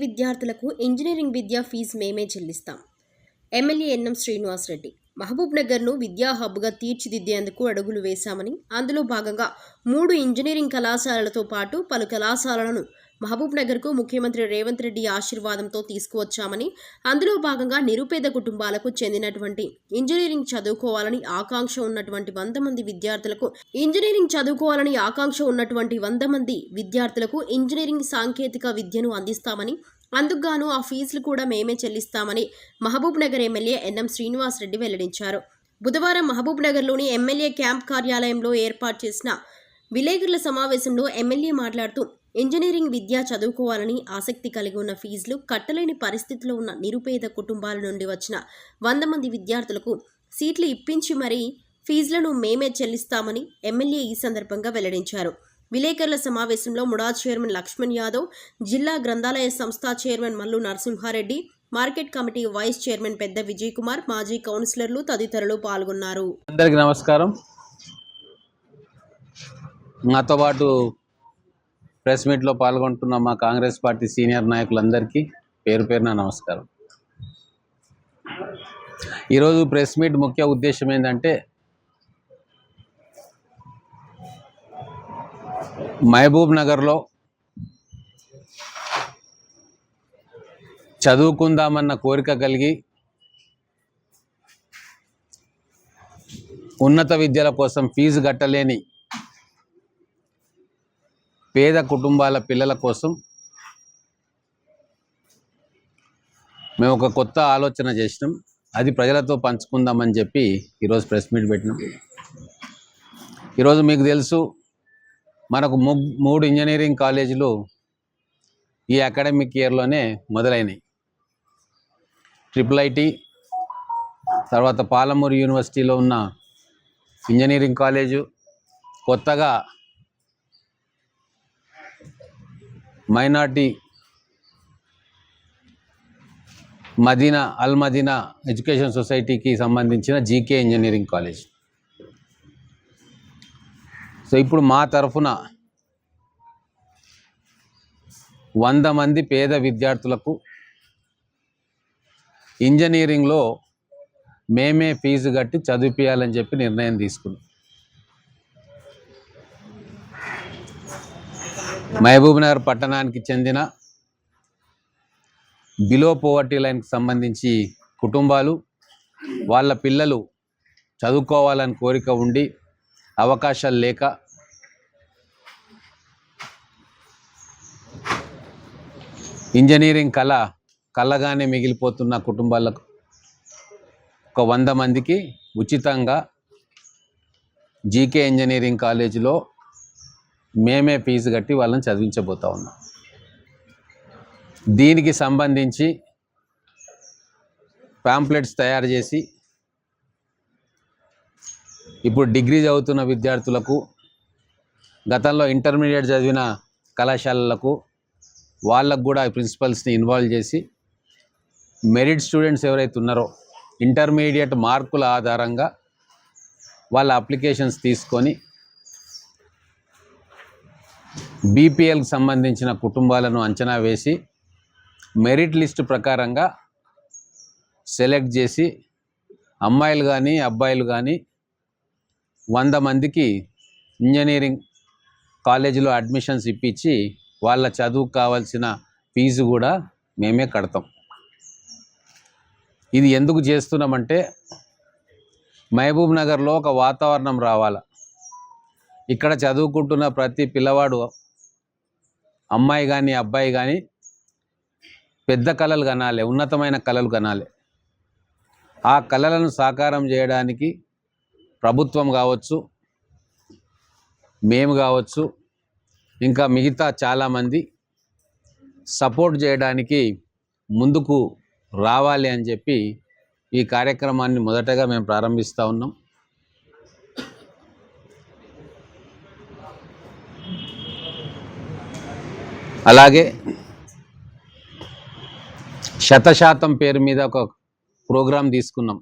విద్యార్థులకు ఇంజనీరింగ్ విద్యా ఫీజు మేమే చెల్లిస్తాం. ఎమ్మెల్యే ఎన్ఎం శ్రీనివాసరెడ్డి మహబూబ్ నగర్ను విద్యా హబ్గా తీర్చిదిద్దేందుకు అడుగులు వేశామని అందులో భాగంగా మూడు ఇంజనీరింగ్ కళాశాలలతో పాటు పలు కళాశాలలను మహబూబ్ నగర్కు ముఖ్యమంత్రి రేవంత్ రెడ్డి ఆశీర్వాదంతో తీసుకువచ్చామని అందులో భాగంగా నిరుపేద కుటుంబాలకు చెందినటువంటి ఇంజనీరింగ్ చదువుకోవాలని ఆకాంక్ష ఉన్నటువంటి వంద మంది విద్యార్థులకు ఇంజనీరింగ్ చదువుకోవాలని ఆకాంక్ష ఉన్నటువంటి వంద మంది విద్యార్థులకు ఇంజనీరింగ్ సాంకేతిక విద్యను అందిస్తామని అందుకుగాను ఆ ఫీజులు కూడా మేమే చెల్లిస్తామని మహబూబ్ నగర్ ఎమ్మెల్యే ఎన్ఎం శ్రీనివాసరెడ్డి వెల్లడించారు. బుధవారం మహబూబ్ నగర్లోని ఎమ్మెల్యే క్యాంప్ కార్యాలయంలో ఏర్పాటు చేసిన విలేకరుల సమావేశంలో ఎమ్మెల్యే మాట్లాడుతూ ఇంజనీరింగ్ విద్య చదువుకోవాలని ఆసక్తి కలిగి ఉన్న ఫీజులు కట్టలేని పరిస్థితిలో ఉన్న నిరుపేద కుటుంబాల నుండి వచ్చిన వంద మంది విద్యార్థులకు సీట్లు ఇప్పించి మరీ ఫీజులను మేమే చెల్లిస్తామని ఎమ్మెల్యే ఈ సందర్భంగా వెల్లడించారు. విలేకరుల సమావేశంలో ముడా చైర్మన్ లక్ష్మణ్ యాదవ్ జిల్లా గ్రంథాలయ సంస్థ chairman Mallu Narasimha Reddy market committee vice chairman పెద్ద విజయ్ కుమార్ మాజీ కౌన్సిలర్లు తదితరులు పాల్గొన్నారు. అందరికి నమస్కారం. నాతో పాటు ప్రెస్ మీట్లో పాల్గొంటున్న మా కాంగ్రెస్ పార్టీ సీనియర్ నాయకులందరికీ పేరు పేరున నమస్కారం. ఈరోజు ప్రెస్ మీట్ ముఖ్య ఉద్దేశం ఏంటంటే మహబూబ్ నగర్లో చదువుకుందామన్న కోరిక కలిగి ఉన్నత విద్యల కోసం ఫీజు కట్టలేని పేద కుటుంబాల పిల్లల కోసం మేము ఒక కొత్త ఆలోచన చేసినాం. అది ప్రజలతో పంచుకుందామని చెప్పి ఈరోజు ప్రెస్ మీట్ పెట్టినాం. ఈరోజు మీకు తెలుసు మనకు మూడు ఇంజనీరింగ్ కాలేజీలు ఈ అకాడమిక్ ఇయర్లోనే మొదలైనవి ట్రిపుల్ ఐటి తర్వాత పాలమూరు యూనివర్సిటీలో ఉన్న ఇంజనీరింగ్ కాలేజు కొత్తగా minority Madina al Madina education సొసైటీకి సంబంధించిన జీకే ఇంజనీరింగ్ కాలేజ్. సో ఇప్పుడు మా తరఫున వంద మంది పేద విద్యార్థులకు ఇంజనీరింగ్లో మేమే ఫీజు కట్టి చదివిపించాలని చెప్పి నిర్ణయం తీసుకున్నాం. మహబూబ్నగర్ పట్టణానికి చెందిన బిలో పోవర్టీ లైన్కి సంబంధించి కుటుంబాలు వాళ్ళ పిల్లలు చదువుకోవాలని కోరిక ఉండి అవకాశాలు లేక ఇంజనీరింగ్ కళ కళ్ళగానే మిగిలిపోతున్న కుటుంబాలకు ఒక వంద మందికి ఉచితంగా జీకే ఇంజనీరింగ్ కాలేజీలో మేమే ఫీజు కట్టి వాళ్ళని చదివించబోతా ఉన్నాం. దీనికి సంబంధించి ప్యాంప్లెట్స్ తయారు చేసి ఇప్పుడు డిగ్రీ చదువుతున్న విద్యార్థులకు గతంలో ఇంటర్మీడియట్ చదివిన కళాశాలలకు వాళ్ళకు కూడా ప్రిన్సిపల్స్ని ఇన్వాల్వ్ చేసి మెరిట్ స్టూడెంట్స్ ఎవరైతే ఉన్నారో ఇంటర్మీడియట్ మార్కుల ఆధారంగా వాళ్ళ అప్లికేషన్స్ తీసుకొని బీపీఎల్కి సంబంధించిన కుటుంబాలను అంచనా వేసి మెరిట్ లిస్ట్ ప్రకారంగా సెలెక్ట్ చేసి అమ్మాయిలు కానీ అబ్బాయిలు కానీ వంద మందికి ఇంజనీరింగ్ కాలేజీలో అడ్మిషన్స్ ఇప్పించి వాళ్ళ చదువుకు కావాల్సిన ఫీజు కూడా మేమే కడతాం. ఇది ఎందుకు చేస్తున్నామంటే మహబూబ్ నగర్లో ఒక వాతావరణం రావాల. ఇక్కడ చదువుకుంటున్న ప్రతి పిల్లవాడు అమ్మాయి కానీ అబ్బాయి కానీ పెద్ద కళలు కనాలి ఉన్నతమైన కళలు కనాలి. ఆ కళలను సాకారం చేయడానికి ప్రభుత్వం కావచ్చు మేము కావచ్చు ఇంకా మిగతా చాలామంది సపోర్ట్ చేయడానికి ముందుకు రావాలి అని చెప్పి ఈ కార్యక్రమాన్ని మొదటగా మేము ప్రారంభిస్తూ ఉన్నాం. అలాగే శతశాతం పేరు మీద ఒక ప్రోగ్రాం తీసుకున్నాం.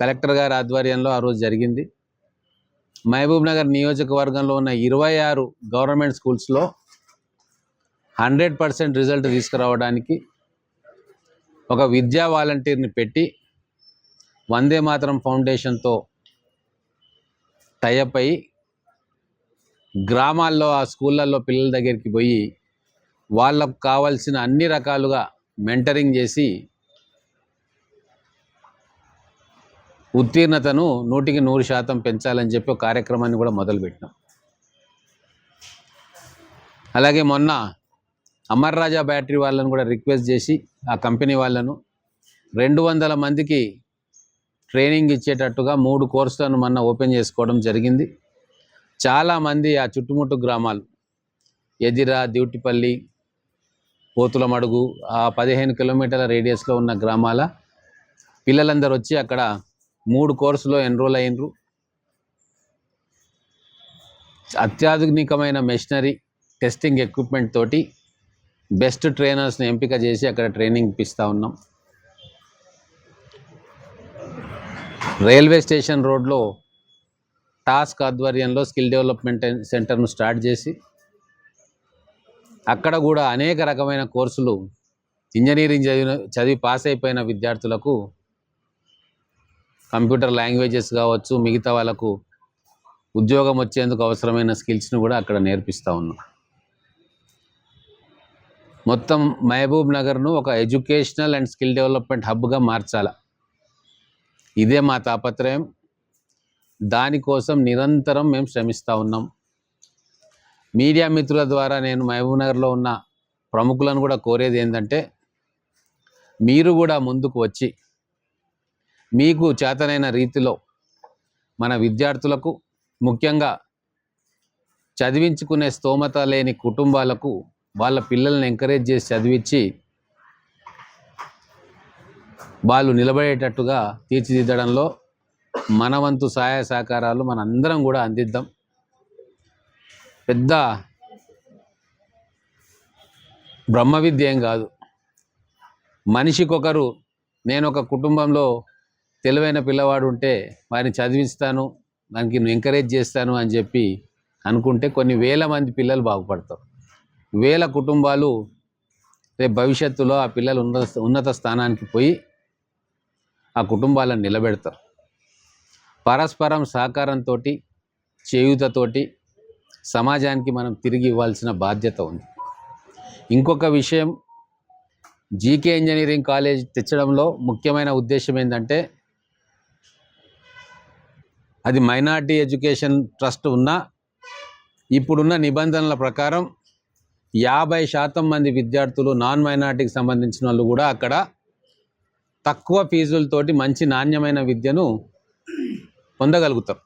కలెక్టర్ గారి ఆధ్వర్యంలో ఆ రోజు జరిగింది. మహబూబ్నగర్ నియోజకవర్గంలో ఉన్న ఇరవై ఆరు గవర్నమెంట్ స్కూల్స్లో హండ్రెడ్ పర్సెంట్ రిజల్ట్ తీసుకురావడానికి ఒక విద్యా వాలంటీర్ని పెట్టి వందే మాతరం ఫౌండేషన్తో టైఅప్ అయ్యి గ్రామాల్లో ఆ స్కూళ్ళల్లో పిల్లల దగ్గరికి పోయి వాళ్ళకు కావాల్సిన అన్ని రకాలుగా మెంటరింగ్ చేసి ఉత్తీర్ణతను నూటికి నూరు శాతం పెంచాలని చెప్పి ఒక కార్యక్రమాన్ని కూడా మొదలుపెట్టినాం. అలాగే మొన్న అమర్ రాజా బ్యాటరీ వాళ్ళను కూడా రిక్వెస్ట్ చేసి ఆ కంపెనీ వాళ్ళను రెండు వందల మందికి ట్రైనింగ్ ఇచ్చేటట్టుగా మూడు కోర్సులను మొన్న ఓపెన్ చేసుకోవడం జరిగింది. చాలామంది ఆ చుట్టుముట్టు గ్రామాలు ఎదిరా డ్యూటిపల్లి పోతులమడుగు ఆ పదిహేను కిలోమీటర్ల రేడియస్లో ఉన్న గ్రామాల పిల్లలందరూ వచ్చి అక్కడ మూడు కోర్సులో ఎన్రోల్ అయినరు. అత్యాధునికమైన మెషినరీ టెస్టింగ్ ఎక్విప్మెంట్ తోటి బెస్ట్ ట్రైనర్స్ని ఎంపిక చేసి అక్కడ ట్రైనింగ్ ఇప్పిస్తూ ఉన్నాం. రైల్వే స్టేషన్ రోడ్లో టాస్క్ ఆధ్వర్యంలో స్కిల్ డెవలప్మెంట్ సెంటర్ను స్టార్ట్ చేసి అక్కడ కూడా అనేక రకమైన కోర్సులు ఇంజనీరింగ్ చదివిన చదివి పాస్ అయిపోయిన విద్యార్థులకు కంప్యూటర్ లాంగ్వేజెస్ కావచ్చు మిగతా వాళ్ళకు ఉద్యోగం వచ్చేందుకు అవసరమైన స్కిల్స్ను కూడా అక్కడ నేర్పిస్తూ ఉన్నాం. మొత్తం మహబూబ్ నగర్ను ఒక ఎడ్యుకేషనల్ అండ్ స్కిల్ డెవలప్మెంట్ హబ్గా మార్చాల. ఇదే మా తాపత్రయం. దానికోసం నిరంతరం మేము శ్రమిస్తూ ఉన్నాం. మీడియా మిత్రుల ద్వారా నేను మహబూబ్ నగర్లో ఉన్న ప్రముఖులను కూడా కోరేది ఏంటంటే మీరు కూడా ముందుకు వచ్చి మీకు చేతనైన రీతిలో మన విద్యార్థులకు ముఖ్యంగా చదివించుకునే స్తోమత లేని కుటుంబాలకు వాళ్ళ పిల్లల్ని ఎంకరేజ్ చేసి చదివించి వాళ్ళు నిలబడేటట్టుగా తీర్చిదిద్దడంలో మన వంతు సహాయ సహకారాలు మనందరం కూడా అందిద్దాం. పెద్ద బ్రహ్మ విద్య ఏం కాదు. మనిషికొకరు నేను ఒక కుటుంబంలో తెలివైన పిల్లవాడు ఉంటే వారిని చదివిస్తాను దానికి ఎంకరేజ్ చేస్తాను అని చెప్పి అనుకుంటే కొన్ని వేల మంది పిల్లలు బాగుపడతారు. వేల కుటుంబాలు రేపు భవిష్యత్తులో ఆ పిల్లలు ఉన్నత ఉన్నత స్థానానికి పోయి ఆ కుటుంబాలను నిలబెడతారు. పరస్పరం సహకారంతో చేయూతతోటి సమాజానికి మనం తిరిగి ఇవ్వాల్సిన బాధ్యత ఉంది. ఇంకొక విషయం జీకే ఇంజనీరింగ్ కాలేజ్ తెచ్చడంలో ముఖ్యమైన ఉద్దేశం ఏంటంటే అది మైనార్టీ ఎడ్యుకేషన్ ట్రస్ట్ ఉన్నా ఇప్పుడున్న నిబంధనల ప్రకారం యాభై శాతం మంది విద్యార్థులు నాన్ మైనార్టీకి సంబంధించిన వాళ్ళు కూడా అక్కడ తక్కువ ఫీజులతోటి మంచి నాణ్యమైన విద్యను పొందగలుగుతారు.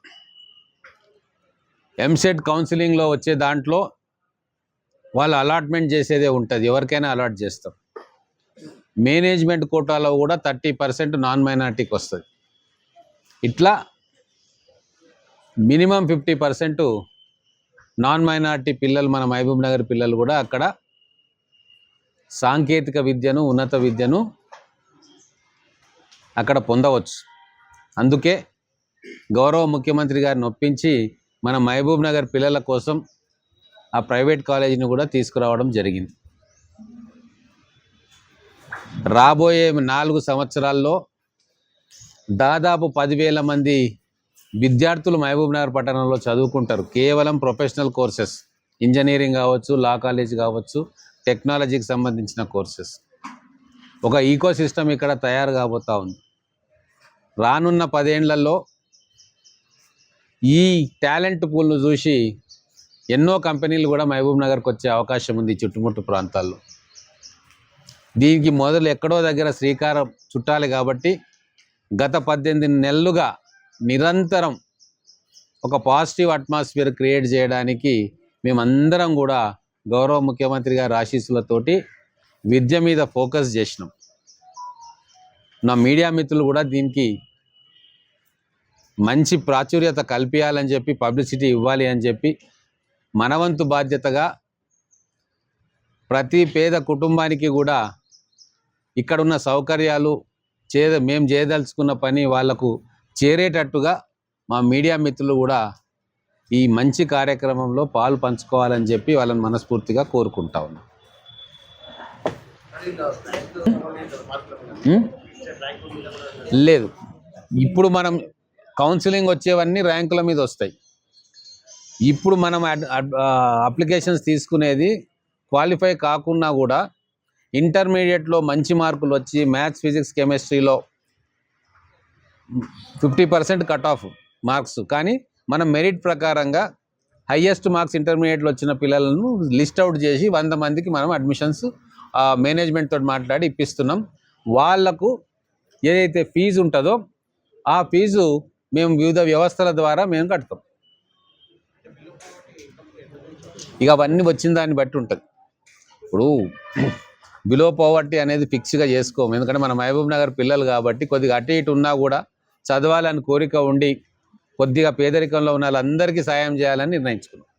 ఎంసెట్ కౌన్సిలింగ్లో వచ్చే దాంట్లో వాళ్ళు అలాట్మెంట్ చేసేదే ఉంటుంది ఎవరికైనా అలాట్ చేస్తారు. మేనేజ్మెంట్ కోటాలో కూడా థర్టీ పర్సెంట్ నాన్ మైనార్టీకి వస్తుంది. ఇట్లా minimum fifty percent non minority పిల్లలు మన మహబూబ్ నగర్ పిల్లలు కూడా అక్కడ సాంకేతిక విద్యను ఉన్నత విద్యను అక్కడ పొందవచ్చు. అందుకే గౌరవ ముఖ్యమంత్రి గారిని ఒప్పించి మన మహబూబ్ నగర్ పిల్లల కోసం ఆ ప్రైవేట్ కాలేజీని కూడా తీసుకురావడం జరిగింది. రాబోయే నాలుగు సంవత్సరాల్లో దాదాపు పదివేల మంది విద్యార్థులు మహబూబ్ నగర్ పట్టణంలో చదువుకుంటారు. కేవలం ప్రొఫెషనల్ కోర్సెస్ ఇంజనీరింగ్ కావచ్చు లా కాలేజ్ కావచ్చు టెక్నాలజీకి సంబంధించిన కోర్సెస్ ఒక ఈకో సిస్టమ్ ఇక్కడ తయారు కాబోతా ఉంది. రానున్న పదేండ్లలో ఈ టాలెంట్ పూల్ను చూసి ఎన్నో కంపెనీలు కూడా మహబూబ్ నగర్కి వచ్చే అవకాశం ఉంది చుట్టుముట్టు ప్రాంతాల్లో. దీనికి మొదలు ఎక్కడో దగ్గర శ్రీకారం చుట్టాలి కాబట్టి గత పద్దెనిమిది నెలలుగా నిరంతరం ఒక పాజిటివ్ అట్మాస్ఫియర్ క్రియేట్ చేయడానికి మేమందరం కూడా గౌరవ ముఖ్యమంత్రి గారి ఆశీస్సులతోటి విద్య మీద ఫోకస్ చేసినాం. నా మీడియా మిత్రులు కూడా దీనికి మంచి ప్రాచుర్యత కల్పించాలని చెప్పి పబ్లిసిటీ ఇవ్వాలి అని చెప్పి మనవంతు బాధ్యతగా ప్రతి పేద కుటుంబానికి కూడా ఇక్కడున్న సౌకర్యాలు చే మేము చేయదలుచుకున్న పని వాళ్ళకు చేరేటట్టుగా మా మీడియా మిత్రులు కూడా ఈ మంచి కార్యక్రమంలో పాలు పంచుకోవాలని చెప్పి వాళ్ళని మనస్ఫూర్తిగా కోరుకుంటా ఉన్నాం? లేదు. ఇప్పుడు మనం కౌన్సిలింగ్ వచ్చేవన్నీ ర్యాంకుల మీద వస్తాయి. ఇప్పుడు మనం అప్లికేషన్స్ తీసుకునేది క్వాలిఫై కాకున్నా కూడా ఇంటర్మీడియట్లో మంచి మార్కులు వచ్చి మ్యాథ్స్ ఫిజిక్స్ కెమిస్ట్రీలో fifty percent cut off marks. కానీ మనం మెరిట్ ప్రకారంగా హయ్యెస్ట్ మార్క్స్ ఇంటర్మీడియట్లో వచ్చిన పిల్లలను లిస్ట్ అవుట్ చేసి వంద మందికి మనం అడ్మిషన్స్ మేనేజ్మెంట్ తోటి మాట్లాడి ఇప్పిస్తున్నాం. వాళ్ళకు ఏదైతే ఫీజు ఉంటుందో ఆ ఫీజు మేము వివిధ వ్యవస్థల ద్వారా మేము కడతాం. ఇక అవన్నీ వచ్చిన దాన్ని బట్టి ఉంటుంది. ఇప్పుడు బిలో పవర్టీ అనేది ఫిక్స్గా చేసుకోము. ఎందుకంటే మన మహబూబ్ నగర్ పిల్లలు కాబట్టి కొద్దిగా అటు ఇటు ఉన్నా కూడా చదవాలని కోరిక ఉండి కొద్దిగా పేదరికంలో ఉన్న వాళ్ళందరికీ సాయం చేయాలని నిర్ణయించుకున్నాం.